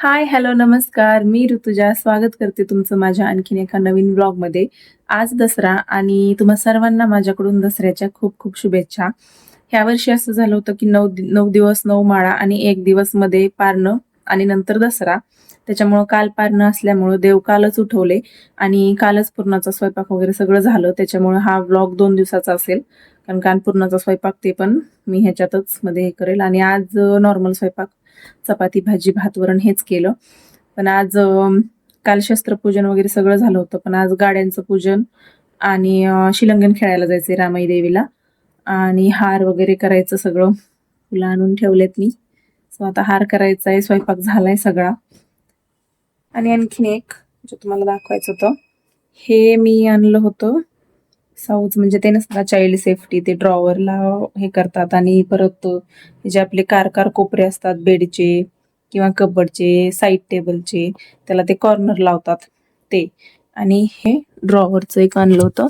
Hi hello नमस्कार. मी ऋतुजा स्वागत करते तुमचं माझ्या आणखीन एका नवीन ब्लॉगमध्ये आज दसरा आणि तुम्हा सर्वांना माझ्याकडून दसऱ्याच्या खूप खूप शुभेच्छा. ह्या वर्षी असं झालं होतं की नऊ नऊ दिवस नऊ माळा आणि एक दिवसमध्ये पारणं आणि नंतर दसरा. त्याच्यामुळं काल पारणं असल्यामुळं देव कालच उठवले आणि कालच पूर्णाचा स्वयंपाक वगैरे सगळं झालं. त्याच्यामुळं हा ब्लॉग दोन दिवसाचा असेल. कारण काल पूर्णाचा स्वयंपाक ते पण मी ह्याच्यातच मध्ये हे करेल. आणि आज नॉर्मल स्वयंपाक चपाती भाजी भात वरण हेच केलं. पण आज काल शस्त्रपूजन वगैरे सगळं झालं होतं पण आज गाड्यांचं पूजन आणि अं, शिलंगण खेळायला जायचंय रामाई देवीला. आणि हार वगैरे करायचं सगळं. फुलं आणून ठेवलेत मी. सो आता हार करायचा आहे स्वयंपाक झालाय सगळा. आणि आणखीन एक जे तुम्हाला दाखवायचं होतं हे मी आणलं होतं. साऊज म्हणजे ते नसतं चाइल्ड सेफ्टी ते ड्रॉवरला हे करतात आणि परत जे आपले कार कार कोपरे असतात बेडचे किंवा कबडचे साईड टेबलचे त्याला ते कॉर्नर लावतात ते. आणि हे ड्रॉवरचं एक आणलं होतं.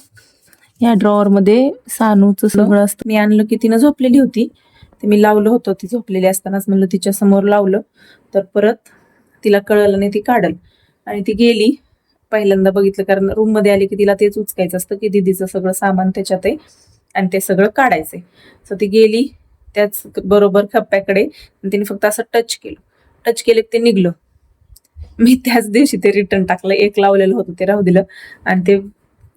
या ड्रॉवरमध्ये सानूचं सगळं असतं. मी आणलं की तिनं झोपलेली होती. ते मी लावलं होतं. ती झोपलेली असतानाच म्हणलं तिच्या समोर लावलं. तर परत तिला कळलं नाही ती काढल. आणि ती गेली. पहिल्यांदा बघितलं कारण रूममध्ये की तिला तेच उचकायचं असतं की दिदीचं सगळं सामान त्याच्यात आहे आणि ते सगळं काढायचंय सो ती गेली त्याच बरोबर खप्प्याकडे आणि तिने फक्त असं टच केलं. टच केलं ते निघलं. मी त्याच दिवशी ते रिटर्न टाकलं एक लावलेलं होतं ते राहू दिलं. आणि ते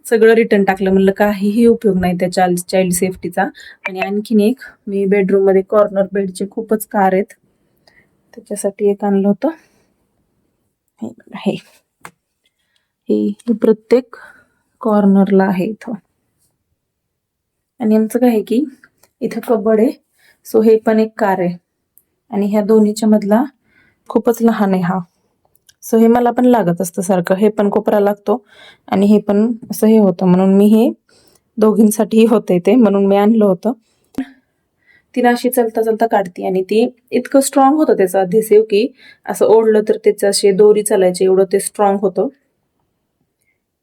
सगळं रिटर्न टाकलं म्हणलं काहीही उपयोग नाही त्या चाइल्ड चाइल्ड सेफ्टीचा आणि आणखीन एक मी बेडरूममध्ये कॉर्नर बेडचे खूपच कार आहेत. त्याच्यासाठी एक आणलं होतं. हे. हे प्रत्येक कॉर्नरला आहे इथं. आणि आमचं काय आहे की इथं कबड आहे सो हे पण एक कार आहे. आणि ह्या दोन्हीच्या मधला खूपच लहान आहे हा. सो हे मला पण लागत असतं सारखं हे पण कोपरा लागतो आणि हे पण असं हे होतं. म्हणून मी हे दोघींसाठी होतंय ते म्हणून मी आणलं होतं. तिनं अशी चलता चलता काढती आणि ती इतकं स्ट्रॉंग होतं त्याचं. अधेसिव्ह की असं ओढलं तर त्याचं असे दोरी चालायचे एवढं ते स्ट्रॉंग होतं.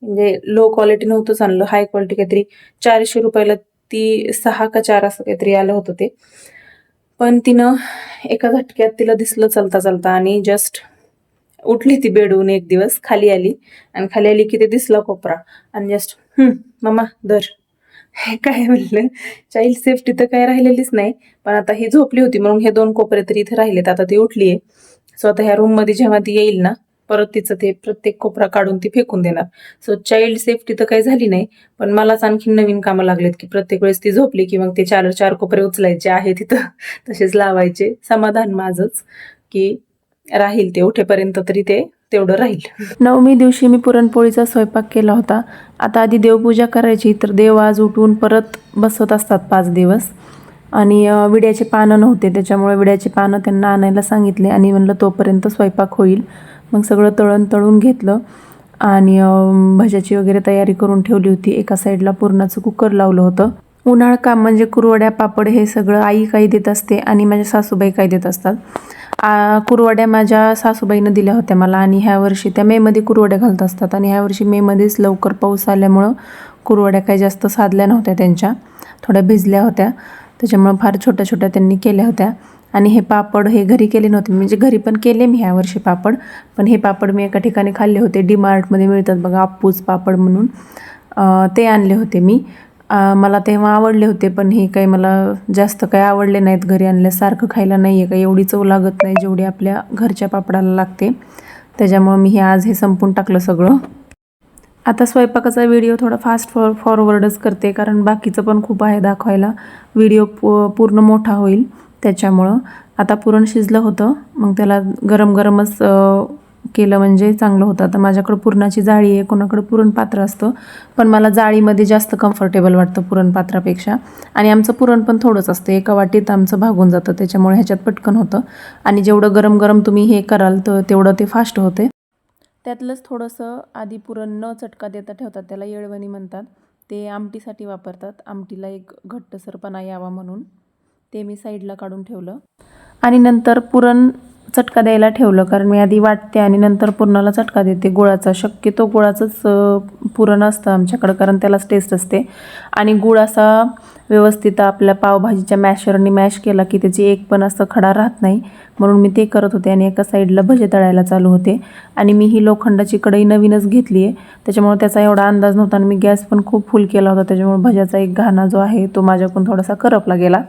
म्हणजे लो क्वालिटी नव्हतंच आणलं. हाय क्वालिटी काहीतरी चारशे रुपयाला ती सहा का चार असं काहीतरी आलं होतं ते. पण तिनं एका झटक्यात तिला दिसलं चालता चालता आणि जस्ट उठली ती बेडून एक दिवस खाली आली आणि खाली आली की ते दिसला कोपरा. आणि जस्ट मम्मा दर हे काय म्हणलं? चाइल्ड सेफ्टी तर काय राहिलेलीच नाही. पण आता ही झोपली होती म्हणून हे दोन कोपरे तरी इथे राहिलेत. आता ती उठली आहे सो आता ह्या रूममध्ये जेव्हा ती येईल ना परत तिचं ते प्रत्येक कोपरा काढून ती फेकून देणार. सो चाइल्ड सेफ्टी तर काही झाली नाही पण मलाच आणखी नवीन कामं लागलेत की प्रत्येक वेळेस ती झोपली की मग ते चार चार कोपरे उचलायचे आहे तिथं. तसेच लावायचे. समाधान माझंच की राहील ते उठेपर्यंत तरी ते तेवढं राहील. नवमी दिवशी मी पुरणपोळीचा स्वयंपाक केला होता. आता आधी देवपूजा करायची तर देव आज उठून परत बसत असतात पाच दिवस. आणि विड्याचे पानं नव्हते त्याच्यामुळे विड्याचे पानं त्यांना आणायला सांगितले आणि म्हणलं तोपर्यंत स्वयंपाक होईल. मग सगळं तळण तळून घेतलं आणि भज्याची वगैरे तयारी करून ठेवली होती. एका साईडला पुरणाचं कुकर लावलं होतं. उन्हाळ काम म्हणजे कुरवड्या पापड हे सगळं आई काही देत असते आणि माझ्या सासूबाई काही देत असतात. कुरवड्या माझ्या सासूबाईनं दिल्या होत्या मला आणि ह्या वर्षी त्या मेमध्ये कुरवड्या घालत असतात आणि ह्या वर्षी मेमध्येच लवकर पाऊस आल्यामुळं कुरवड्या काही जास्त साधल्या नव्हत्या त्यांच्या. थोड्या भिजल्या होत्या. त्याच्यामुळं फार छोट्या छोट्या त्यांनी केल्या होत्या. आणि हे पापड हे घरी केले नव्हते. म्हणजे घरी पण केले मी ह्या वर्षी पापड पण हे पापड मी एका ठिकाणी खाल्ले होते. डी मार्टमध्ये मिळतात बघा आपूस पापड म्हणून. ते आणले होते मी. मला तेव्हा आवडले होते पण हे काही मला जास्त काही आवडले नाहीत. घरी आणल्यासारखं खायला नाही आहे काही एवढी चव लागत नाही जेवढी आपल्या घरच्या पापडाला लागते. त्याच्यामुळं मी हे आज हे संपून टाकलं सगळं. आता स्वयंपाकाचा व्हिडिओ थोडा फास्ट फॉर फॉरवर्डच करते कारण बाकीचं पण खूप आहे दाखवायला. व्हिडिओ पूर्ण मोठा होईल. त्याच्यामुळं आता पुरण शिजलं होतं. मग त्याला गरम गरमच केलं म्हणजे चांगलं होतं. आता माझ्याकडं पुरणाची जाळी आहे कोणाकडं पुरण पात्र असतं. पण मला जाळीमध्ये जास्त कम्फर्टेबल वाटतं पुरण पात्रापेक्षा. आणि आमचं पुरण पण थोडंच असतं. एका वाटीत आमचं भागून जातं. त्याच्यामुळे ह्याच्यात पटकन होतं. आणि जेवढं गरम गरम तुम्ही हे कराल तर तेवढं ते फास्ट होते. त्यातलंच थोडंसं आधी पुरण न चटका देता ठेवतात. त्याला येळवणी म्हणतात. ते आमटीसाठी वापरतात. आमटीला एक घट्टसरपणा यावा म्हणून. ते मी साईडला काढून ठेवलं. आणि नंतर पुरण चटका द्यायला ठेवलं कारण मी आधी वाटते आणि नंतर पुरणाला चटका देते गुळाचा. शक्यतो गुळाचंच पुरण असतं आमच्याकडं कारण त्यालाच टेस्ट असते. आणि गुळ असा व्यवस्थित आपल्या पावभाजीच्या मॅशरनी मॅश केला की त्याची एक पण असं खडा राहत नाही. म्हणून मी ते करत होते आणि एका साईडला भजे तळायला चालू होते. आणि मी ही लोखंडाची कढई नवीनच घेतली आहे. त्याच्यामुळे त्याचा एवढा अंदाज नव्हता आणि मी गॅस पण खूप फुल केला होता. त्याच्यामुळे भज्याचा एक घाणा जो आहे तो माझ्याकडून थोडासा करपला गेला.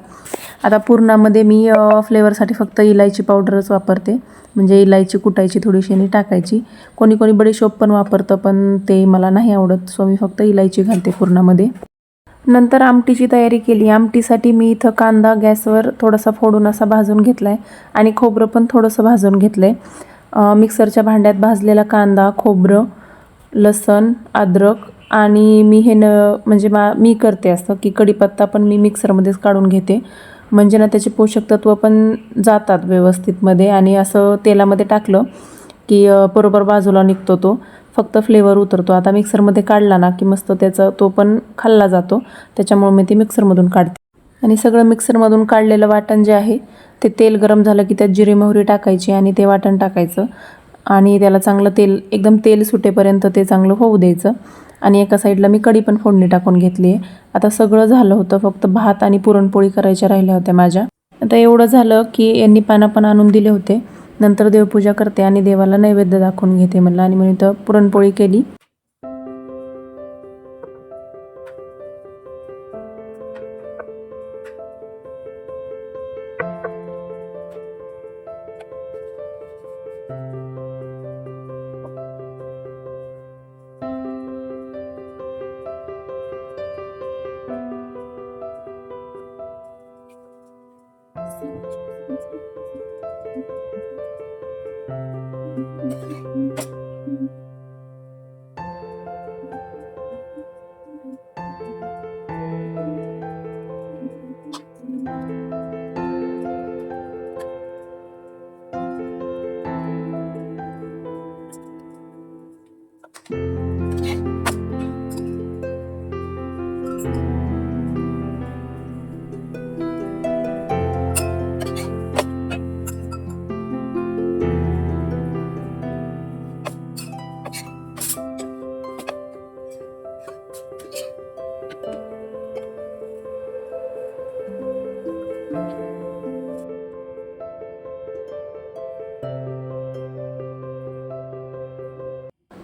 आता पूर्णामध्ये मी फ्लेवरसाठी फक्त इलायची पावडरच वापरते. म्हणजे इलायची कुटायची थोडीशी आणि टाकायची. कोणी कोणी बडीशोप पण वापरतं पण ते मला नाही आवडत. सो मी फक्त इलायची घालते पूर्णामध्ये. नंतर आमटीची तयारी केली. आमटीसाठी मी इथं कांदा गॅसवर थोडासा फोडून असा भाजून घेतला आहे आणि खोबरं पण थोडंसं भाजून घेतलं आहे मिक्सरच्या भांड्यात भाजलेला कांदा खोबरं लसण अद्रक आणि मी हे न म्हणजे मा मी करते असं की कढीपत्ता पण मी मिक्सरमध्येच काढून घेते. म्हणजे ना त्याचे पोषक तत्त्व पण जातात व्यवस्थितमध्ये आणि असं तेलामध्ये टाकलं की बरोबर बाजूला निघतो तो. फक्त फ्लेवर उतरतो. आता मिक्सरमध्ये काढला ना की मस्त त्याचा तो पण खाल्ला जातो. त्याच्यामुळे मी ते मिक्सरमधून काढते. आणि सगळं मिक्सरमधून काढलेलं वाटण जे आहे ते तेल गरम झालं की त्यात जिरे मोहरी टाकायची आणि ते वाटण टाकायचं. आणि त्याला चांगलं तेल एकदम तेल सुटेपर्यंत ते चांगलं होऊ द्यायचं. आणि एका साईडला मी कढी पण फोडणी टाकून घेतली आहे. आता सगळं झालं होतं फक्त भात आणि पुरणपोळी करायच्या राहिल्या होत्या माझ्या. आता एवढं झालं की यांनी पानं पण आणून दिले होते. नंतर देवपूजा करते आणि देवाला नैवेद्य दाखवून घेते म्हणलं. आणि म्हणून इथं पुरणपोळी केली.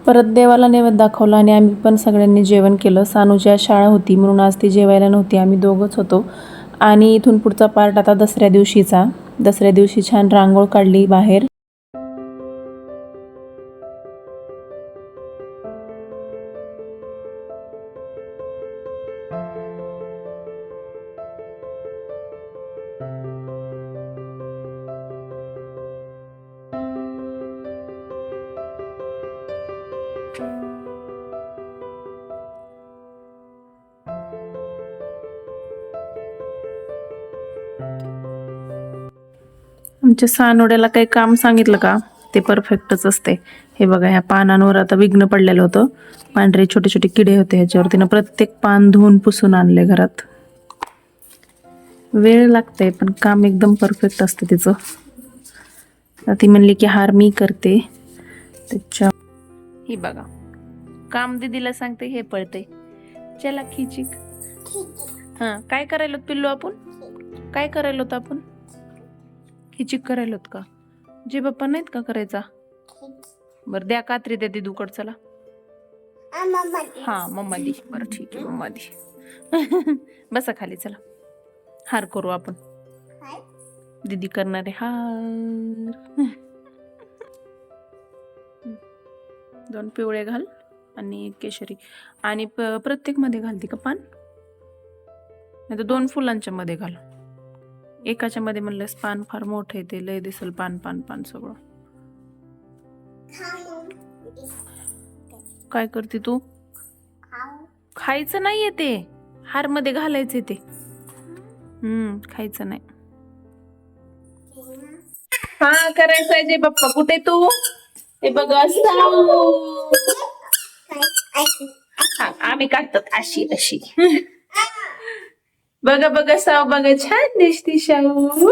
परत देवाला नैवेद्य दाखवला आणि आम्ही पण सगळ्यांनी जेवण केलं. सानूची आज शाळा होती म्हणून आज ती जेवायला नव्हती. आम्ही दोघंच होतो. आणि इथून पुढचा पार्ट आता दसऱ्या दिवशीचा. दसऱ्या दिवशी छान रांगोळ काढली बाहेर. आमच्या सानोड्याला काही काम सांगितलं का? ते परफेक्टच असते. हे बघा ह्या पानांवर आता विघ्न पडलेलं होतं. पांढरे छोटे छोटे किडे होते ह्याच्यावर. तिनं प्रत्येक पान धुवून पुसून आणले घरात. वेळ लागते पण काम एकदम परफेक्ट असते तिचं. आता ती म्हणली की हार मी करते. त्याच्या ही बघा. काम दीदीला सांगते हे पळते चला खिचिक. हा काय करायला पिल्लू आपण? काय करायला होतं आपण खिचिक करायला होत का? जे बाप्पा नाहीत का करायचा? बरं द्या कात्री द्या दिदूकड चला. हा मम्मा दी. बरं ठीक आहे मम्मा दी. बसा खाली चला. हार करू आपण. दीदी करणारे हार. दोन पिवळे घाल आणि एक केशरी. आणि प- प्रत्येकमध्ये घालते का पान? नाही तर दोन फुलांच्या मध्ये घाल. एकाच्या मध्ये म्हणलंस पान फार मोठं ते लय दिसल पान पान पान सगळं. काय करते तू? खायचं नाहीये ते. हारमध्ये घालायचे ते. हम्म खायचं नाही. हा करायचं आहे जे बाप्पा. कुठे तू? हे बघ आम्ही काढतात अशी अशी. बघा बघा साव बघा छान दिसती शाहू.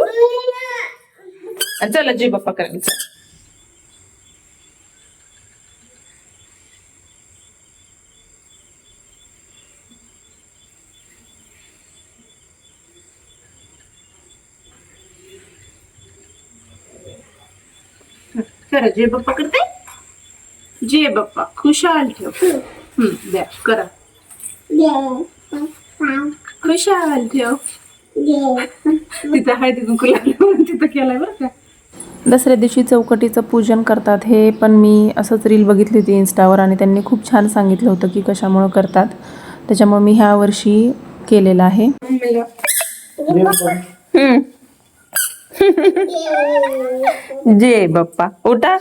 चला जी बाप्पा करायचं करा जे बाप्पा करते जे बाप्पा खुशाल ठेव. द्या करा. खुशाल ठेव तिथं हळदी कुंकू लागलं तिथं केलाय बरं का? दसऱ्या दिवशी चौकटीचं पूजन करतात हे पण मी असंच रील बघितली होती इन्स्टावर आणि त्यांनी खूप छान सांगितलं होतं की कशामुळं करतात. त्याच्यामुळे मी ह्या वर्षी केलेलं आहे. हम्म. जय बाप्पा. उठा.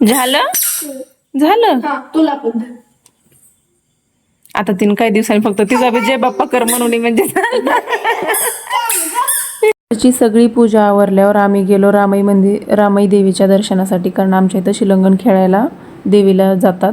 झालं? झालं? तुला पण. आता तीन काही दिवसांनी फक्त तिचा बी जय बाप्पा कर म्हणून म्हणजे ची सगळी पूजा आवरल्यावर आम्ही गेलो रामाई मंदिर रामाई देवीच्या दर्शनासाठी कारण आमच्या इथं शिलंगण खेळायला देवीला जातात.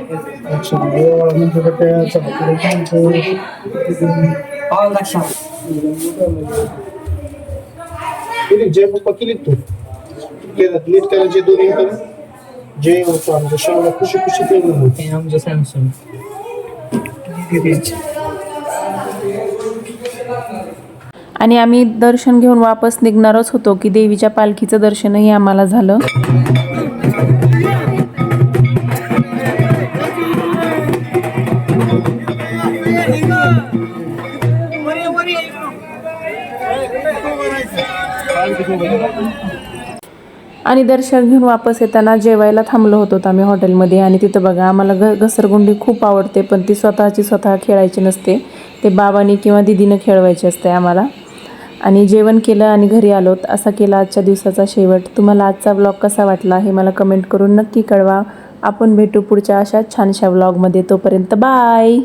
जय बाप्पा केली तू केलं नीट त्याला जे दोन्ही येतं जय होतो आमच्या शाळेला खुशी खुशी ठेवलं आमचं सॅमसंग आणि आम्ही दर्शन घेऊन वापस निघणारच होतो की देवीच्या पालखीचं दर्शनही आम्हाला झालं. आणि दर्शन घेऊन वापस येताना जेवायला थांबलो होतो आम्ही हॉटेलमध्ये. आणि तिथं बघा आम्हाला घ घसरगुंडी खूप आवडते पण ती स्वतःची स्वतः खेळायची नसते. ते बाबांनी किंवा दिदीनं खेळवायची असते आम्हाला. आणि जेवण केलं आणि घरी आलोत असा केला आजच्या दिवसाचा शेवट. तुम्हाला आजचा व्लॉग कसा वाटला हे मला कमेंट करून नक्की कळवा. आपण भेटू पुढच्या अशा छानशा व्लॉगमध्ये तोपर्यंत बाय